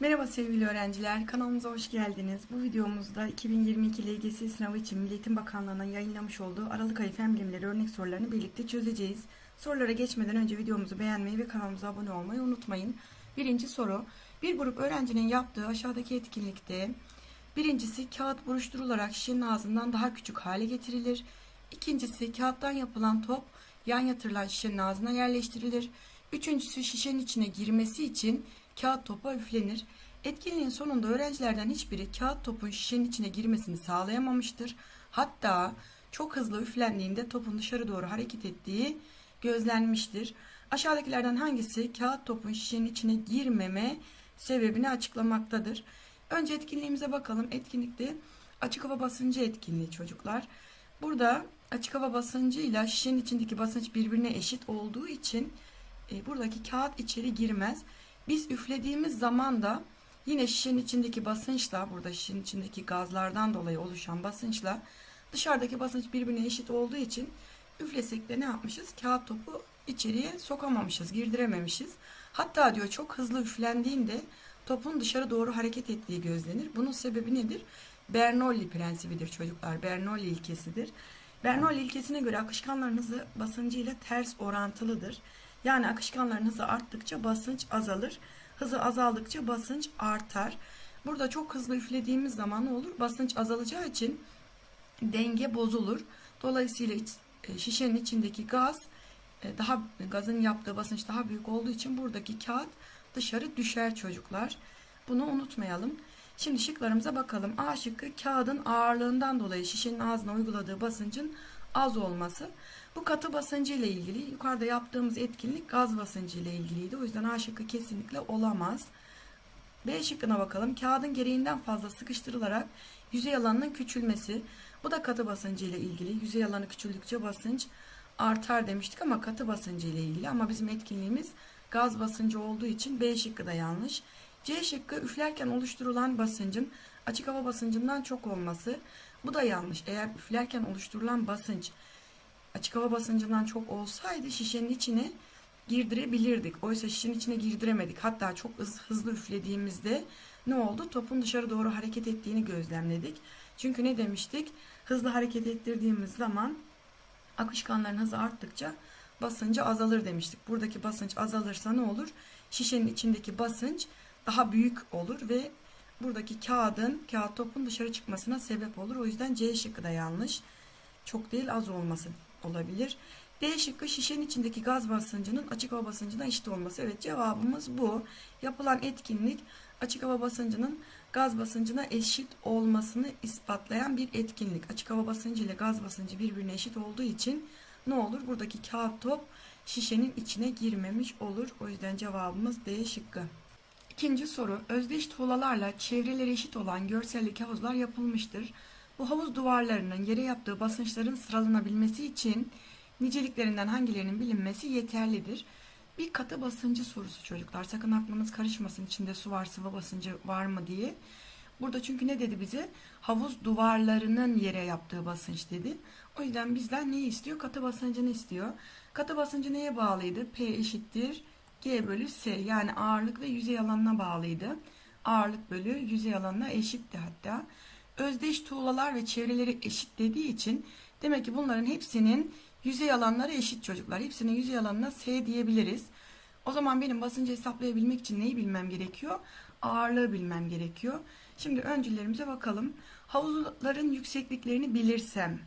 Merhaba sevgili öğrenciler, kanalımıza hoş geldiniz. Bu videomuzda 2022 LGS sınavı için Milli Eğitim Bakanlığı'nın yayınlamış olduğu Aralık ayı fen bilimleri örnek sorularını birlikte çözeceğiz. Sorulara geçmeden önce videomuzu beğenmeyi ve kanalımıza abone olmayı unutmayın. Birinci soru, bir grup öğrencinin yaptığı aşağıdaki etkinlikte birincisi kağıt buruşturularak şişenin ağzından daha küçük hale getirilir. İkincisi kağıttan yapılan top yan yatırılan şişenin ağzına yerleştirilir. Üçüncüsü şişenin içine girmesi için kağıt topa üflenir. Etkinliğin sonunda öğrencilerden hiçbiri kağıt topun şişenin içine girmesini sağlayamamıştır. Hatta çok hızlı üflendiğinde topun dışarı doğru hareket ettiği gözlenmiştir. Aşağıdakilerden hangisi kağıt topun şişenin içine girmeme sebebini açıklamaktadır? Önce etkinliğimize bakalım. Etkinlikte açık hava basıncı etkinliği çocuklar. Burada açık hava basıncıyla şişenin içindeki basınç birbirine eşit olduğu için e, buradaki kağıt içeri girmez. Biz üflediğimiz zaman da yine şişenin içindeki basınçla burada şişenin içindeki gazlardan dolayı oluşan basınçla dışarıdaki basınç birbirine eşit olduğu için üflesek de ne yapmışız? Kağıt topu içeriye sokamamışız, girdirememişiz. Hatta diyor çok hızlı üflendiğinde topun dışarı doğru hareket ettiği gözlenir. Bunun sebebi nedir? Bernoulli prensibidir çocuklar. Bernoulli ilkesidir. Bernoulli ilkesine göre akışkanların hızı basıncı ile ters orantılıdır. Yani akışkanların hızı arttıkça basınç azalır. Hızı azaldıkça basınç artar. Burada çok hızlı üflediğimiz zaman ne olur? Basınç azalacağı için denge bozulur. Dolayısıyla e, şişenin içindeki gaz e, daha gazın yaptığı basınç daha büyük olduğu için buradaki kağıt dışarı düşer çocuklar. Bunu unutmayalım. Şimdi şıklarımıza bakalım. A şıkkı kağıdın ağırlığından dolayı şişenin ağzına uyguladığı basıncın az olması. Bu katı basıncı ile ilgili. Yukarıda yaptığımız etkinlik gaz basıncı ile ilgiliydi. O yüzden A şıkkı kesinlikle olamaz. B şıkkına bakalım. Kağıdın gereğinden fazla sıkıştırılarak yüzey alanının küçülmesi. Bu da katı basıncı ile ilgili. Yüzey alanı küçüldükçe basınç artar demiştik ama katı basıncı ile ilgili. Ama bizim etkinliğimiz gaz basıncı olduğu için B şıkkı da yanlış. C şıkkı üflerken oluşturulan basıncın açık hava basıncından çok olması. Bu da yanlış. Eğer üflerken oluşturulan basınç açık hava basıncından çok olsaydı şişenin içine girdirebilirdik. Oysa şişenin içine girdiremedik. Hatta çok hız- hızlı üflediğimizde ne oldu? Topun dışarı doğru hareket ettiğini gözlemledik. Çünkü ne demiştik? Hızlı hareket ettirdiğimiz zaman akışkanların hızı arttıkça basıncı azalır demiştik. Buradaki basınç azalırsa ne olur? Şişenin içindeki basınç daha büyük olur ve buradaki kağıdın, kağıt topun dışarı çıkmasına sebep olur. O yüzden C şıkkı da yanlış. Çok değil az olması olabilir. D şıkkı şişenin içindeki gaz basıncının açık hava basıncına eşit olması. Evet cevabımız bu. Yapılan etkinlik açık hava basıncının gaz basıncına eşit olmasını ispatlayan bir etkinlik. Açık hava basıncı ile gaz basıncı birbirine eşit olduğu için ne olur? Buradaki kağıt top şişenin içine girmemiş olur. O yüzden cevabımız D şıkkı. İkinci soru. Özdeş tuğlalarla çevreleri eşit olan görsellik havuzlar yapılmıştır. Bu havuz duvarlarının yere yaptığı basınçların sıralanabilmesi için niceliklerinden hangilerinin bilinmesi yeterlidir. Bir katı basıncı sorusu çocuklar. Sakın aklınız karışmasın içinde su var, sıvı basıncı var mı diye. Burada çünkü ne dedi bize? Havuz duvarlarının yere yaptığı basınç dedi. O yüzden bizden neyi istiyor? Katı basıncını istiyor. Katı basıncı neye bağlıydı? P eşittir G bölü S yani ağırlık ve yüzey alanına bağlıydı. Ağırlık bölü yüzey alanına eşitti hatta. Özdeş tuğlalar ve çevreleri eşit dediği için demek ki bunların hepsinin yüzey alanları eşit çocuklar. Hepsinin yüzey alanına S diyebiliriz. O zaman benim basıncı hesaplayabilmek için neyi bilmem gerekiyor? Ağırlığı bilmem gerekiyor. Şimdi öncüllerimize bakalım. Havuzların yüksekliklerini bilirsem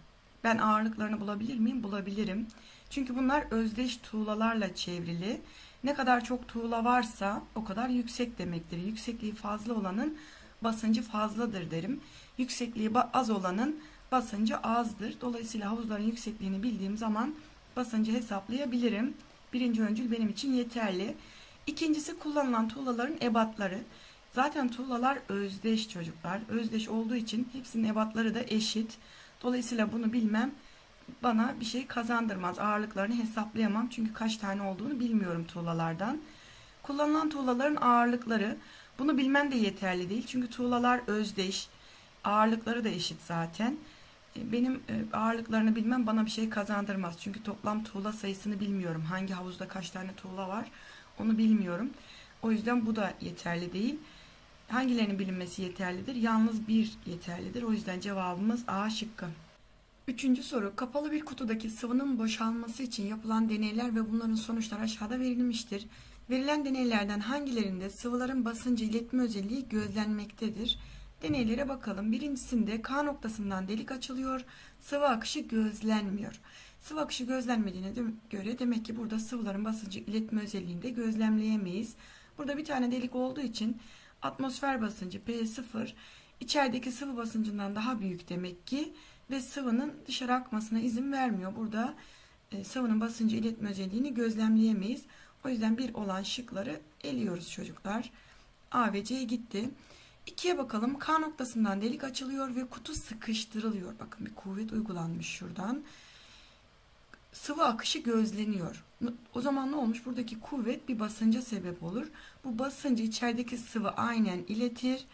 ben ağırlıklarını bulabilir miyim? Bulabilirim. Çünkü bunlar özdeş tuğlalarla çevrili. Ne kadar çok tuğla varsa o kadar yüksek demektir. Yüksekliği fazla olanın basıncı fazladır derim. Yüksekliği az olanın basıncı azdır. Dolayısıyla havuzların yüksekliğini bildiğim zaman basıncı hesaplayabilirim. Birinci öncül benim için yeterli. İkincisi kullanılan tuğlaların ebatları. Zaten tuğlalar özdeş çocuklar. Özdeş olduğu için hepsinin ebatları da eşit. Dolayısıyla bunu bilmem bana bir şey kazandırmaz. Ağırlıklarını hesaplayamam. Çünkü kaç tane olduğunu bilmiyorum tuğlalardan. Kullanılan tuğlaların ağırlıkları. Bunu bilmen de yeterli değil. Çünkü tuğlalar özdeş. Ağırlıkları da eşit zaten. E, Benim e, ağırlıklarını bilmem bana bir şey kazandırmaz. Çünkü toplam tuğla sayısını bilmiyorum. Hangi havuzda kaç tane tuğla var onu bilmiyorum. O yüzden bu da yeterli değil. hangilerinin bilinmesi yeterlidir? Yalnız bir yeterlidir. O yüzden cevabımız A şıkkı. Üçüncü soru. Kapalı bir kutudaki sıvının boşalması için yapılan deneyler ve bunların sonuçları aşağıda verilmiştir. Verilen deneylerden hangilerinde sıvıların basıncı iletme özelliği gözlenmektedir? Deneylere bakalım. Birincisinde K noktasından delik açılıyor. Sıvı akışı gözlenmiyor. Sıvı akışı gözlenmediğine göre demek ki burada sıvıların basıncı iletme özelliğini de gözlemleyemeyiz. Burada bir tane delik olduğu için atmosfer basıncı P0 içerideki sıvı basıncından daha büyük demek ki ve sıvının dışarı akmasına izin vermiyor. Burada e, sıvının basıncı iletme özelliğini gözlemleyemeyiz. O yüzden bir olan şıkları eliyoruz çocuklar. A ve C gitti. İkiye bakalım. K noktasından delik açılıyor ve kutu sıkıştırılıyor. Bakın bir kuvvet uygulanmış şuradan. Sıvı akışı gözleniyor. O zaman ne olmuş? Buradaki kuvvet bir basınca sebep olur. Bu basıncı içerideki sıvı aynen iletir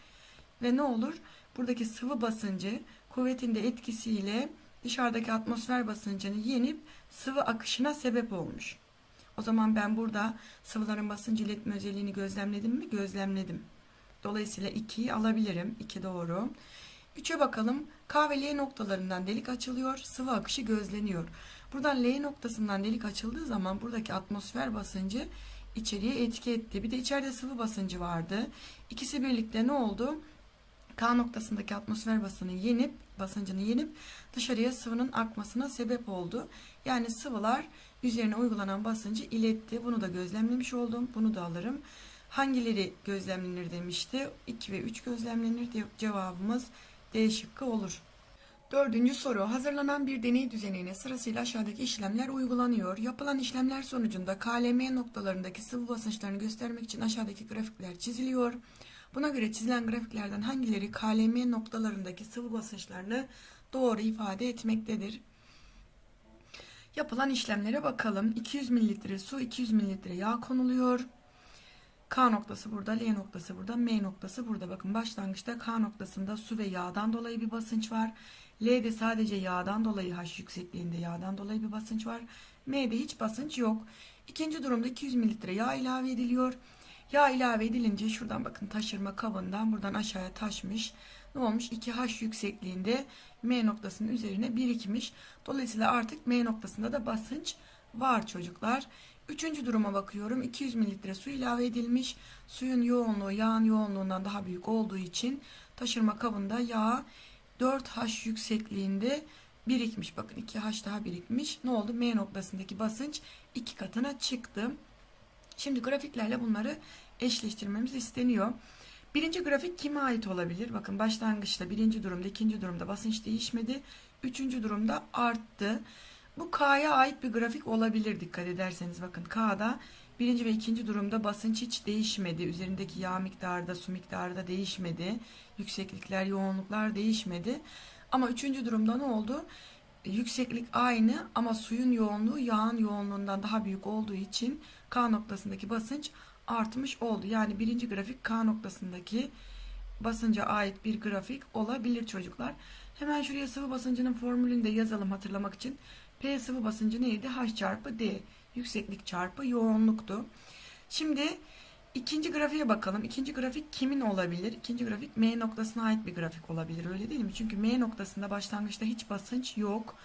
ve ne olur? Buradaki sıvı basıncı kuvvetin de etkisiyle dışarıdaki atmosfer basıncını yenip sıvı akışına sebep olmuş. O zaman ben burada sıvıların basıncı iletme özelliğini gözlemledim mi? Gözlemledim. Dolayısıyla 2'yi alabilirim. 2 doğru. 3'e bakalım. K ve L noktalarından delik açılıyor. Sıvı akışı gözleniyor. Buradan L noktasından delik açıldığı zaman buradaki atmosfer basıncı içeriye etki etti. Bir de içeride sıvı basıncı vardı. İkisi birlikte ne oldu? K noktasındaki atmosfer basını yenip basıncını yenip dışarıya sıvının akmasına sebep oldu. Yani sıvılar üzerine uygulanan basıncı iletti. Bunu da gözlemlemiş oldum. Bunu da alırım. Hangileri gözlemlenir demişti. 2 ve 3 gözlemlenir. diye Cevabımız D şıkkı olur. Dördüncü soru. Hazırlanan bir deney düzenine sırasıyla aşağıdaki işlemler uygulanıyor. Yapılan işlemler sonucunda KLM noktalarındaki sıvı basınçlarını göstermek için aşağıdaki grafikler çiziliyor. Buna göre çizilen grafiklerden hangileri KLM noktalarındaki sıvı basınçlarını doğru ifade etmektedir? Yapılan işlemlere bakalım. 200 mililitre su, 200 mililitre yağ konuluyor. K noktası burada, L noktası burada, M noktası burada. Bakın başlangıçta K noktasında su ve yağdan dolayı bir basınç var. L'de sadece yağdan dolayı H yüksekliğinde yağdan dolayı bir basınç var. M'de hiç basınç yok. İkinci durumda 200 mililitre yağ ilave ediliyor. Yağ ilave edilince şuradan bakın taşırma kabından buradan aşağıya taşmış. Ne olmuş? 2H yüksekliğinde M noktasının üzerine birikmiş. Dolayısıyla artık M noktasında da basınç var çocuklar. Üçüncü duruma bakıyorum. 200 mililitre su ilave edilmiş. Suyun yoğunluğu yağın yoğunluğundan daha büyük olduğu için taşırma kabında yağ 4H yüksekliğinde birikmiş. Bakın 2H daha birikmiş. Ne oldu? M noktasındaki basınç iki katına çıktı. Şimdi grafiklerle bunları eşleştirmemiz isteniyor. Birinci grafik kime ait olabilir? Bakın başlangıçta birinci durumda, ikinci durumda basınç değişmedi. Üçüncü durumda arttı. Bu K'ya ait bir grafik olabilir dikkat ederseniz. Bakın K'da birinci ve ikinci durumda basınç hiç değişmedi. Üzerindeki yağ miktarı da su miktarı da değişmedi. Yükseklikler, yoğunluklar değişmedi. Ama üçüncü durumda ne oldu? Yükseklik aynı ama suyun yoğunluğu yağın yoğunluğundan daha büyük olduğu için K noktasındaki basınç artmış oldu. Yani birinci grafik K noktasındaki basınca ait bir grafik olabilir çocuklar. Hemen şuraya sıvı basıncının formülünü de yazalım hatırlamak için. P sıvı basıncı neydi? H çarpı D. Yükseklik çarpı yoğunluktu. Şimdi ikinci grafiğe bakalım. İkinci grafik kimin olabilir? İkinci grafik M noktasına ait bir grafik olabilir. Öyle değil mi? Çünkü M noktasında başlangıçta hiç basınç yok.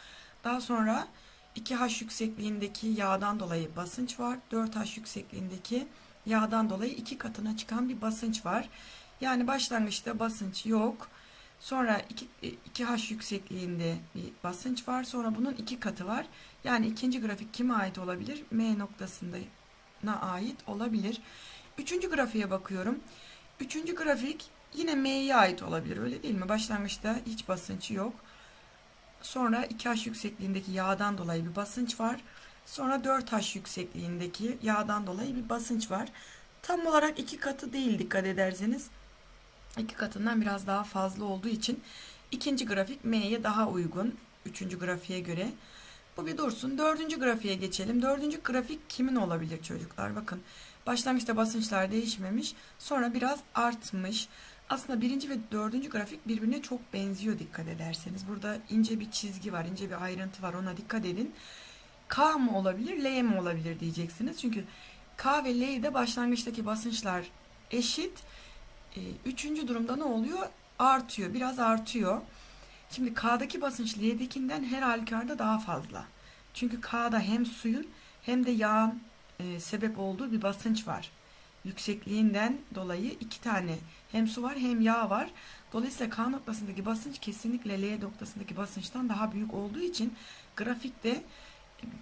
Daha sonra 2H yüksekliğindeki yağdan dolayı basınç var. 4H yüksekliğindeki yağdan dolayı iki katına çıkan bir basınç var. Yani başlangıçta basınç yok. Sonra 2, 2H yüksekliğinde bir basınç var. Sonra bunun iki katı var. Yani ikinci grafik kime ait olabilir? M noktasına ait olabilir. Üçüncü grafiğe bakıyorum. Üçüncü grafik yine M'ye ait olabilir. Öyle değil mi? Başlangıçta hiç basınç yok. Sonra 2H yüksekliğindeki yağdan dolayı bir basınç var. Sonra 4H yüksekliğindeki yağdan dolayı bir basınç var. Tam olarak iki katı değil dikkat ederseniz. İki katından biraz daha fazla olduğu için ikinci grafik M'ye daha uygun. Üçüncü grafiğe göre. Bu bir dursun. Dördüncü grafiğe geçelim. Dördüncü grafik kimin olabilir çocuklar? Bakın başlangıçta basınçlar değişmemiş. Sonra biraz artmış. Aslında birinci ve dördüncü grafik birbirine çok benziyor dikkat ederseniz. Burada ince bir çizgi var, ince bir ayrıntı var ona dikkat edin. K mı olabilir, L mi olabilir diyeceksiniz. Çünkü K ve L'de başlangıçtaki basınçlar eşit. E, üçüncü durumda ne oluyor? Artıyor. Biraz artıyor. Şimdi K'daki basınç L'dekinden her halükarda daha fazla. Çünkü K'da hem suyun hem de yağın e, sebep olduğu bir basınç var. Yüksekliğinden dolayı iki tane hem su var hem yağ var. Dolayısıyla K noktasındaki basınç kesinlikle L noktasındaki basınçtan daha büyük olduğu için grafikte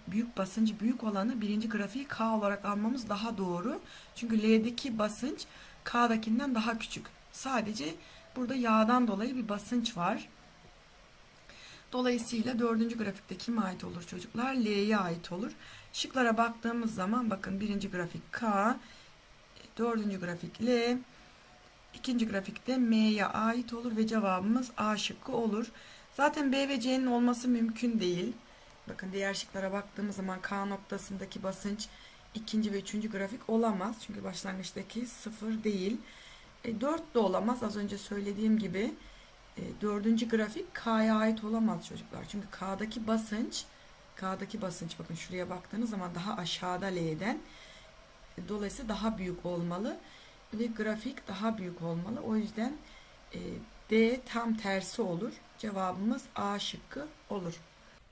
büyük basıncı büyük olanı birinci grafiği K olarak almamız daha doğru. Çünkü L'deki basınç K'dakinden daha küçük. Sadece burada yağdan dolayı bir basınç var. Dolayısıyla dördüncü grafikte kime ait olur çocuklar? L'ye ait olur. Şıklara baktığımız zaman bakın birinci grafik K, dördüncü grafik L, ikinci grafikte M'ye ait olur ve cevabımız A şıkkı olur. Zaten B ve C'nin olması mümkün değil. Bakın diğer şıklara baktığımız zaman K noktasındaki basınç ikinci ve üçüncü grafik olamaz. Çünkü başlangıçtaki sıfır değil. E, 4 de olamaz. Az önce söylediğim gibi e, dördüncü grafik K'ya ait olamaz çocuklar. Çünkü K'daki basınç K'daki basınç bakın şuraya baktığınız zaman daha aşağıda L'den. E, dolayısıyla daha büyük olmalı ve grafik daha büyük olmalı. O yüzden e, D tam tersi olur. Cevabımız A şıkkı olur.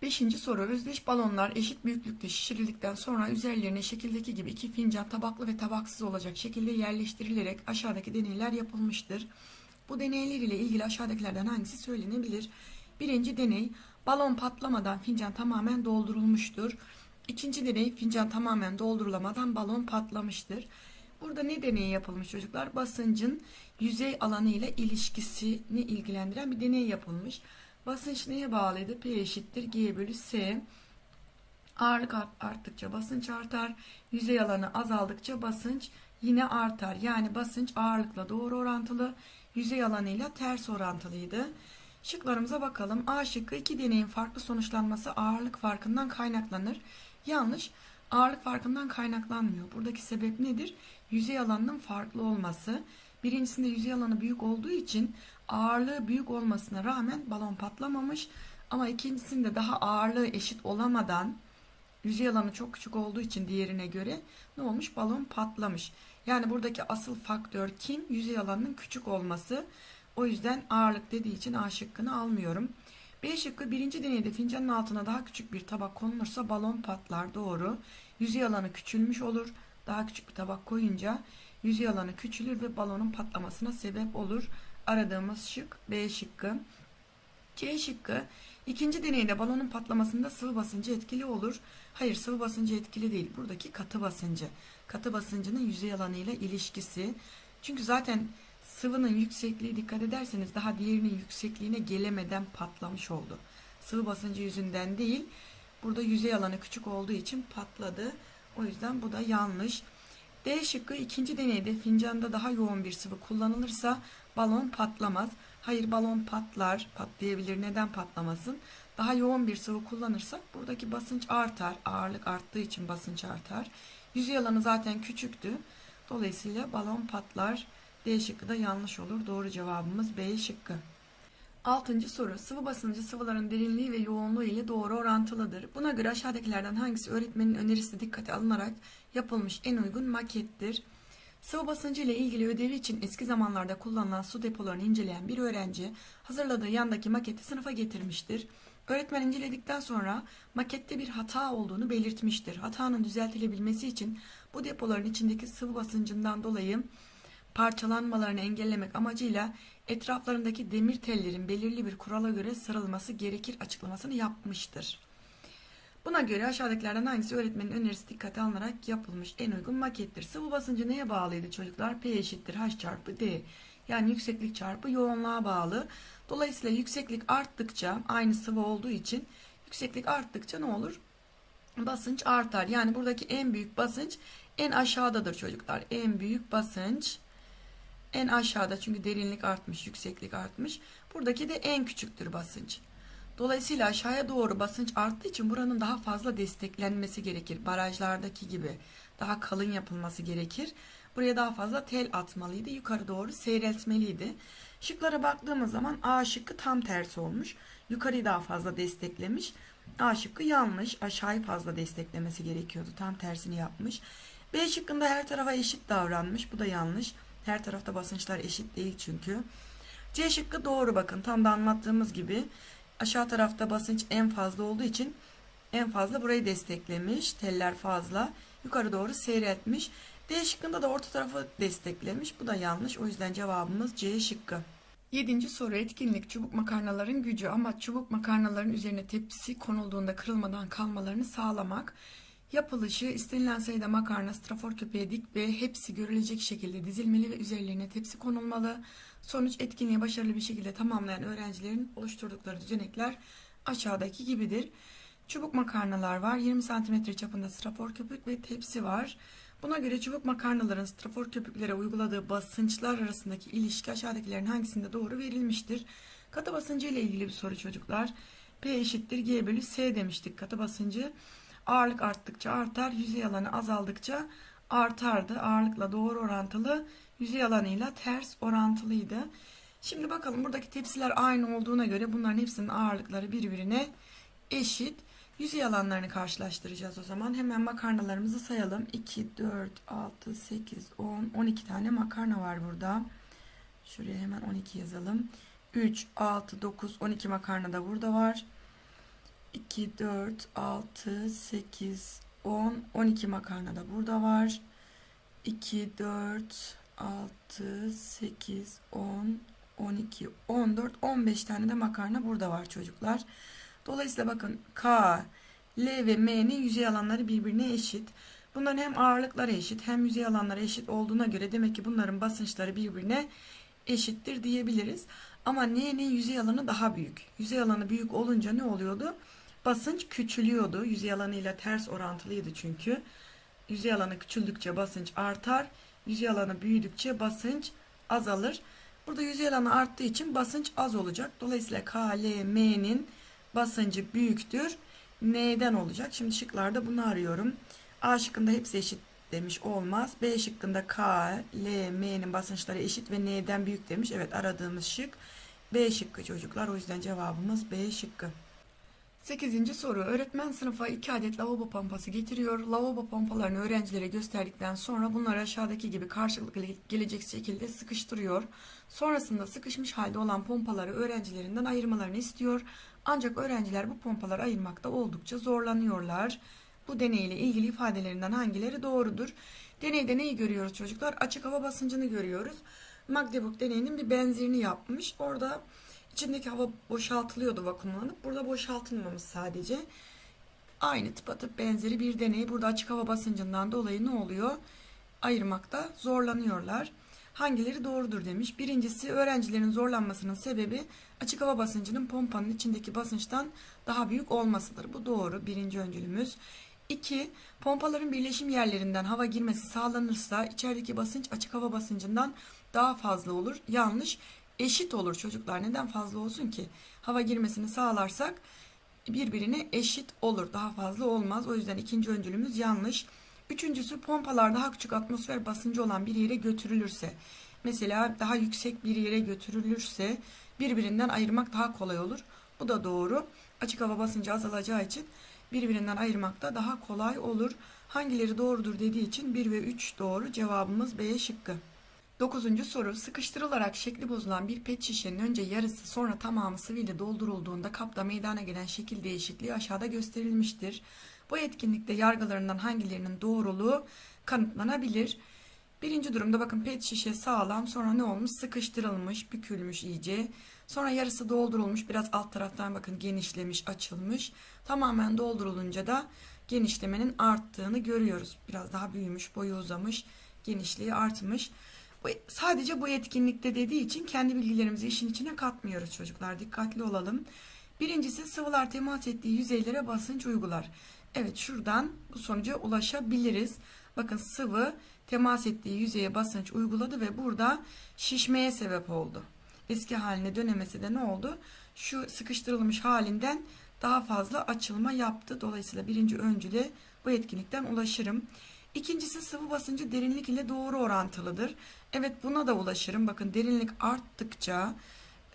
Beşinci soru. Özdeş balonlar eşit büyüklükte şişirildikten sonra üzerlerine şekildeki gibi iki fincan tabaklı ve tabaksız olacak şekilde yerleştirilerek aşağıdaki deneyler yapılmıştır. Bu deneyler ile ilgili aşağıdakilerden hangisi söylenebilir? Birinci deney balon patlamadan fincan tamamen doldurulmuştur. İkinci deney fincan tamamen doldurulamadan balon patlamıştır. Burada ne deneyi yapılmış çocuklar? Basıncın yüzey alanı ile ilişkisini ilgilendiren bir deney yapılmış. Basınç neye bağlıydı? P eşittir G bölü S. Ağırlık arttıkça basınç artar. Yüzey alanı azaldıkça basınç yine artar. Yani basınç ağırlıkla doğru orantılı. Yüzey alanıyla ters orantılıydı. Şıklarımıza bakalım. A şıkkı iki deneyin farklı sonuçlanması ağırlık farkından kaynaklanır. Yanlış. Ağırlık farkından kaynaklanmıyor. Buradaki sebep nedir? Yüzey alanının farklı olması. Birincisinde yüzey alanı büyük olduğu için ağırlığı büyük olmasına rağmen balon patlamamış. Ama ikincisinde daha ağırlığı eşit olamadan yüzey alanı çok küçük olduğu için diğerine göre ne olmuş? Balon patlamış. Yani buradaki asıl faktör kim? Yüzey alanının küçük olması. O yüzden ağırlık dediği için A şıkkını almıyorum. B şıkkı birinci deneyde fincanın altına daha küçük bir tabak konulursa balon patlar. Doğru. Yüzey alanı küçülmüş olur. Daha küçük bir tabak koyunca yüzey alanı küçülür ve balonun patlamasına sebep olur. Aradığımız şık B şıkkı. C şıkkı ikinci deneyde balonun patlamasında sıvı basıncı etkili olur. Hayır sıvı basıncı etkili değil. Buradaki katı basıncı. Katı basıncının yüzey alanı ile ilişkisi. Çünkü zaten sıvının yüksekliği dikkat ederseniz daha diğerinin yüksekliğine gelemeden patlamış oldu. Sıvı basıncı yüzünden değil. Burada yüzey alanı küçük olduğu için patladı. O yüzden bu da yanlış. D şıkkı ikinci deneyde fincanda daha yoğun bir sıvı kullanılırsa balon patlamaz. Hayır balon patlar, patlayabilir. Neden patlamasın? Daha yoğun bir sıvı kullanırsak buradaki basınç artar. Ağırlık arttığı için basınç artar. Yüzey alanı zaten küçüktü. Dolayısıyla balon patlar. D şıkkı da yanlış olur. Doğru cevabımız B şıkkı. Altıncı soru. Sıvı basıncı sıvıların derinliği ve yoğunluğu ile doğru orantılıdır. Buna göre aşağıdakilerden hangisi öğretmenin önerisi dikkate alınarak yapılmış en uygun makettir? Sıvı basıncı ile ilgili ödevi için eski zamanlarda kullanılan su depolarını inceleyen bir öğrenci hazırladığı yandaki maketi sınıfa getirmiştir. Öğretmen inceledikten sonra makette bir hata olduğunu belirtmiştir. Hatanın düzeltilebilmesi için bu depoların içindeki sıvı basıncından dolayı parçalanmalarını engellemek amacıyla etraflarındaki demir tellerin belirli bir kurala göre sarılması gerekir açıklamasını yapmıştır. Buna göre aşağıdakilerden hangisi öğretmenin önerisi dikkate alınarak yapılmış en uygun makettir? Sıvı basıncı neye bağlıydı çocuklar? P eşittir H çarpı D. Yani yükseklik çarpı yoğunluğa bağlı. Dolayısıyla yükseklik arttıkça aynı sıvı olduğu için yükseklik arttıkça ne olur? Basınç artar. Yani buradaki en büyük basınç en aşağıdadır çocuklar. En büyük basınç en aşağıda çünkü derinlik artmış, yükseklik artmış. Buradaki de en küçüktür basınç. Dolayısıyla aşağıya doğru basınç arttığı için buranın daha fazla desteklenmesi gerekir. Barajlardaki gibi daha kalın yapılması gerekir. Buraya daha fazla tel atmalıydı. Yukarı doğru seyreltmeliydi. Şıklara baktığımız zaman A şıkkı tam tersi olmuş. Yukarıyı daha fazla desteklemiş. A şıkkı yanlış. Aşağıyı fazla desteklemesi gerekiyordu. Tam tersini yapmış. B şıkkında her tarafa eşit davranmış. Bu da yanlış. Her tarafta basınçlar eşit değil çünkü. C şıkkı doğru bakın. Tam da anlattığımız gibi aşağı tarafta basınç en fazla olduğu için en fazla burayı desteklemiş. Teller fazla. Yukarı doğru seyretmiş. D şıkkında da orta tarafı desteklemiş. Bu da yanlış. O yüzden cevabımız C şıkkı. Yedinci soru etkinlik çubuk makarnaların gücü ama çubuk makarnaların üzerine tepsi konulduğunda kırılmadan kalmalarını sağlamak. Yapılışı istenilen sayıda makarna strafor köpeğe dik ve hepsi görülecek şekilde dizilmeli ve üzerlerine tepsi konulmalı. Sonuç etkinliği başarılı bir şekilde tamamlayan öğrencilerin oluşturdukları düzenekler aşağıdaki gibidir. Çubuk makarnalar var. 20 cm çapında strafor köpük ve tepsi var. Buna göre çubuk makarnaların strafor köpüklere uyguladığı basınçlar arasındaki ilişki aşağıdakilerin hangisinde doğru verilmiştir? Katı basıncı ile ilgili bir soru çocuklar. P eşittir G bölü S demiştik katı basıncı. Ağırlık arttıkça artar, yüzey alanı azaldıkça artardı. Ağırlıkla doğru orantılı, yüzey alanıyla ters orantılıydı. Şimdi bakalım buradaki tepsiler aynı olduğuna göre bunların hepsinin ağırlıkları birbirine eşit. Yüzey alanlarını karşılaştıracağız o zaman. Hemen makarnalarımızı sayalım. 2, 4, 6, 8, 10, 12 tane makarna var burada. Şuraya hemen 12 yazalım. 3, 6, 9, 12 makarna da burada var. 2, 4, 6, 8, 10, 12 makarna da burada var. 2, 4, 6, 8, 10, 12, 14, 15 tane de makarna burada var çocuklar. Dolayısıyla bakın K, L ve M'nin yüzey alanları birbirine eşit. Bunların hem ağırlıkları eşit hem yüzey alanları eşit olduğuna göre demek ki bunların basınçları birbirine eşittir diyebiliriz. Ama N'nin yüzey alanı daha büyük. Yüzey alanı büyük olunca ne oluyordu? Basınç küçülüyordu. Yüzey alanıyla ters orantılıydı çünkü. Yüzey alanı küçüldükçe basınç artar. Yüzey alanı büyüdükçe basınç azalır. Burada yüzey alanı arttığı için basınç az olacak. Dolayısıyla K, L, M'nin basıncı büyüktür. N'den olacak. Şimdi şıklarda bunu arıyorum. A şıkkında hepsi eşit demiş olmaz. B şıkkında K, L, M'nin basınçları eşit ve N'den büyük demiş. Evet aradığımız şık B şıkkı çocuklar. O yüzden cevabımız B şıkkı. 8. soru. Öğretmen sınıfa 2 adet lavabo pompası getiriyor. Lavabo pompalarını öğrencilere gösterdikten sonra bunları aşağıdaki gibi karşılıklı gelecek şekilde sıkıştırıyor. Sonrasında sıkışmış halde olan pompaları öğrencilerinden ayırmalarını istiyor. Ancak öğrenciler bu pompaları ayırmakta oldukça zorlanıyorlar. Bu deneyle ilgili ifadelerinden hangileri doğrudur? Deneyde neyi görüyoruz çocuklar? Açık hava basıncını görüyoruz. Magdeburg deneyinin bir benzerini yapmış. Orada içindeki hava boşaltılıyordu vakumlanıp. Burada boşaltılmamış sadece. Aynı tıpatıp benzeri bir deney. Burada açık hava basıncından dolayı ne oluyor? Ayırmakta zorlanıyorlar. Hangileri doğrudur demiş. Birincisi öğrencilerin zorlanmasının sebebi açık hava basıncının pompanın içindeki basınçtan daha büyük olmasıdır. Bu doğru. Birinci öncülümüz. 2. Pompaların birleşim yerlerinden hava girmesi sağlanırsa içerideki basınç açık hava basıncından daha fazla olur. Yanlış. Eşit olur çocuklar. Neden fazla olsun ki? Hava girmesini sağlarsak birbirine eşit olur. Daha fazla olmaz. O yüzden ikinci öncülümüz yanlış. Üçüncüsü pompalar daha küçük atmosfer basıncı olan bir yere götürülürse. Mesela daha yüksek bir yere götürülürse birbirinden ayırmak daha kolay olur. Bu da doğru. Açık hava basıncı azalacağı için birbirinden ayırmak da daha kolay olur. Hangileri doğrudur dediği için 1 ve 3 doğru. Cevabımız B şıkkı. Dokuzuncu soru. Sıkıştırılarak şekli bozulan bir pet şişenin önce yarısı sonra tamamı sıvıyla doldurulduğunda kapta meydana gelen şekil değişikliği aşağıda gösterilmiştir. Bu etkinlikte yargılarından hangilerinin doğruluğu kanıtlanabilir? Birinci durumda bakın pet şişe sağlam sonra ne olmuş sıkıştırılmış bükülmüş iyice sonra yarısı doldurulmuş biraz alt taraftan bakın genişlemiş açılmış tamamen doldurulunca da genişlemenin arttığını görüyoruz biraz daha büyümüş boyu uzamış genişliği artmış sadece bu etkinlikte dediği için kendi bilgilerimizi işin içine katmıyoruz çocuklar dikkatli olalım birincisi sıvılar temas ettiği yüzeylere basınç uygular evet şuradan bu sonuca ulaşabiliriz bakın sıvı temas ettiği yüzeye basınç uyguladı ve burada şişmeye sebep oldu. Eski haline dönemesi de ne oldu? Şu sıkıştırılmış halinden daha fazla açılma yaptı. Dolayısıyla birinci öncüle bu etkinlikten ulaşırım. İkincisi sıvı basıncı derinlik ile doğru orantılıdır. Evet buna da ulaşırım. Bakın derinlik arttıkça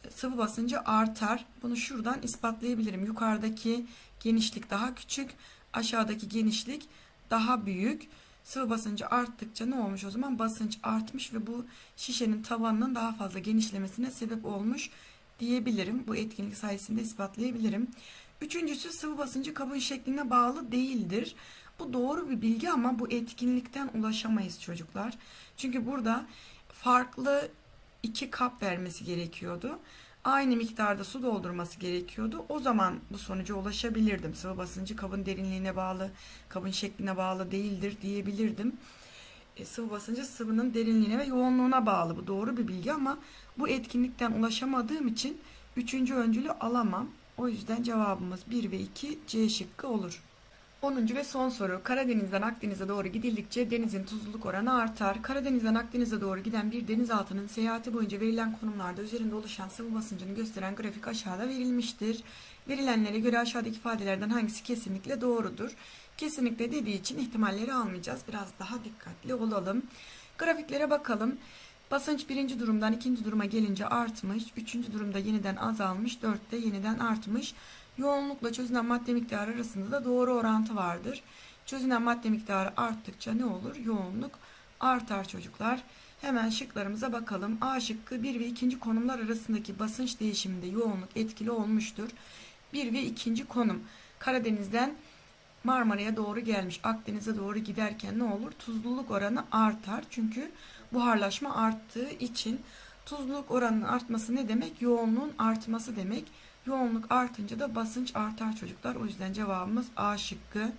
e, sıvı basıncı artar. Bunu şuradan ispatlayabilirim. Yukarıdaki genişlik daha küçük, aşağıdaki genişlik daha büyük. Sıvı basıncı arttıkça ne olmuş o zaman? Basınç artmış ve bu şişenin tavanının daha fazla genişlemesine sebep olmuş diyebilirim. Bu etkinlik sayesinde ispatlayabilirim. Üçüncüsü sıvı basıncı kabın şekline bağlı değildir. Bu doğru bir bilgi ama bu etkinlikten ulaşamayız çocuklar. Çünkü burada farklı iki kap vermesi gerekiyordu. Aynı miktarda su doldurması gerekiyordu. O zaman bu sonuca ulaşabilirdim. Sıvı basıncı kabın derinliğine bağlı, kabın şekline bağlı değildir diyebilirdim. E, sıvı basıncı sıvının derinliğine ve yoğunluğuna bağlı. Bu doğru bir bilgi ama bu etkinlikten ulaşamadığım için üçüncü öncülü alamam. O yüzden cevabımız 1 ve 2 C şıkkı olur. 10. ve son soru. Karadeniz'den Akdeniz'e doğru gidildikçe denizin tuzluluk oranı artar. Karadeniz'den Akdeniz'e doğru giden bir denizaltının seyahati boyunca verilen konumlarda üzerinde oluşan sıvı basıncını gösteren grafik aşağıda verilmiştir. Verilenlere göre aşağıdaki ifadelerden hangisi kesinlikle doğrudur? Kesinlikle dediği için ihtimalleri almayacağız. Biraz daha dikkatli olalım. Grafiklere bakalım. Basınç birinci durumdan ikinci duruma gelince artmış. Üçüncü durumda yeniden azalmış. Dörtte yeniden artmış. Yoğunlukla çözünen madde miktarı arasında da doğru orantı vardır. Çözünen madde miktarı arttıkça ne olur? Yoğunluk artar çocuklar. Hemen şıklarımıza bakalım. A şıkkı 1 ve 2. konumlar arasındaki basınç değişiminde yoğunluk etkili olmuştur. 1 ve 2. konum Karadeniz'den Marmara'ya doğru gelmiş. Akdeniz'e doğru giderken ne olur? Tuzluluk oranı artar. Çünkü buharlaşma arttığı için tuzluluk oranının artması ne demek? Yoğunluğun artması demek. Yoğunluk artınca da basınç artar çocuklar. O yüzden cevabımız A şıkkı.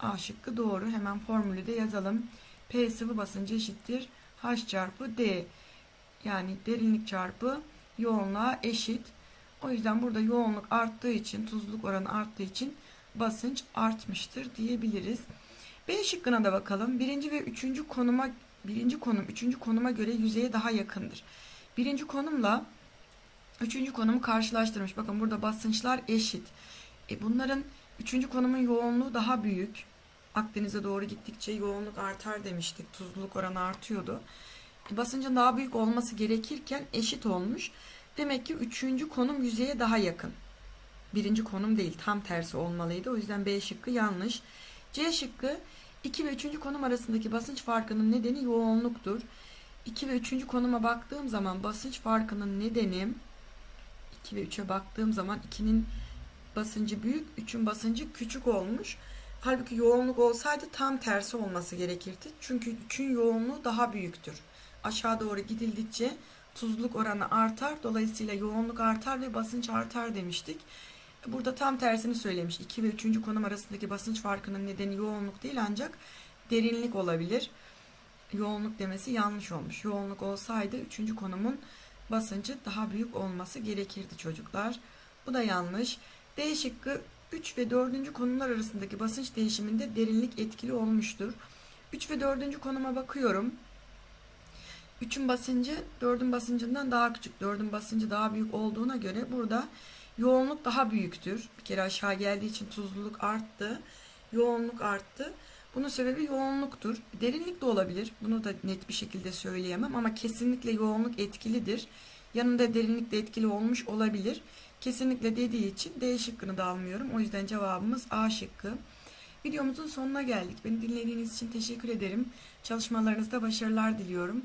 A şıkkı doğru. Hemen formülü de yazalım. P sıvı basıncı eşittir. H çarpı D. Yani derinlik çarpı yoğunluğa eşit. O yüzden burada yoğunluk arttığı için, tuzluluk oranı arttığı için basınç artmıştır diyebiliriz. B şıkkına da bakalım. Birinci ve üçüncü konuma birinci konum üçüncü konuma göre yüzeye daha yakındır. Birinci konumla üçüncü konumu karşılaştırmış. Bakın burada basınçlar eşit. E bunların üçüncü konumun yoğunluğu daha büyük. Akdeniz'e doğru gittikçe yoğunluk artar demiştik. Tuzluluk oranı artıyordu. E basıncın daha büyük olması gerekirken eşit olmuş. Demek ki üçüncü konum yüzeye daha yakın. Birinci konum değil tam tersi olmalıydı. O yüzden B şıkkı yanlış. C şıkkı 2 ve 3. konum arasındaki basınç farkının nedeni yoğunluktur. 2 ve 3. konuma baktığım zaman basınç farkının nedeni 2 ve 3'e baktığım zaman 2'nin basıncı büyük, 3'ün basıncı küçük olmuş. Halbuki yoğunluk olsaydı tam tersi olması gerekirdi. Çünkü 3'ün yoğunluğu daha büyüktür. Aşağı doğru gidildikçe tuzluk oranı artar. Dolayısıyla yoğunluk artar ve basınç artar demiştik. Burada tam tersini söylemiş. 2 ve 3. konum arasındaki basınç farkının nedeni yoğunluk değil ancak derinlik olabilir. Yoğunluk demesi yanlış olmuş. Yoğunluk olsaydı 3. konumun basıncı daha büyük olması gerekirdi çocuklar. Bu da yanlış. D şıkkı 3 ve 4. konumlar arasındaki basınç değişiminde derinlik etkili olmuştur. 3 ve 4. konuma bakıyorum. 3'ün basıncı 4'ün basıncından daha küçük. 4'ün basıncı daha büyük olduğuna göre burada yoğunluk daha büyüktür. Bir kere aşağı geldiği için tuzluluk arttı. Yoğunluk arttı. Bunun sebebi yoğunluktur. Derinlik de olabilir. Bunu da net bir şekilde söyleyemem ama kesinlikle yoğunluk etkilidir. Yanında derinlik de etkili olmuş olabilir. Kesinlikle dediği için D şıkkını da almıyorum. O yüzden cevabımız A şıkkı. Videomuzun sonuna geldik. Beni dinlediğiniz için teşekkür ederim. Çalışmalarınızda başarılar diliyorum.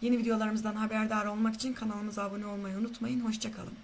Yeni videolarımızdan haberdar olmak için kanalımıza abone olmayı unutmayın. Hoşçakalın.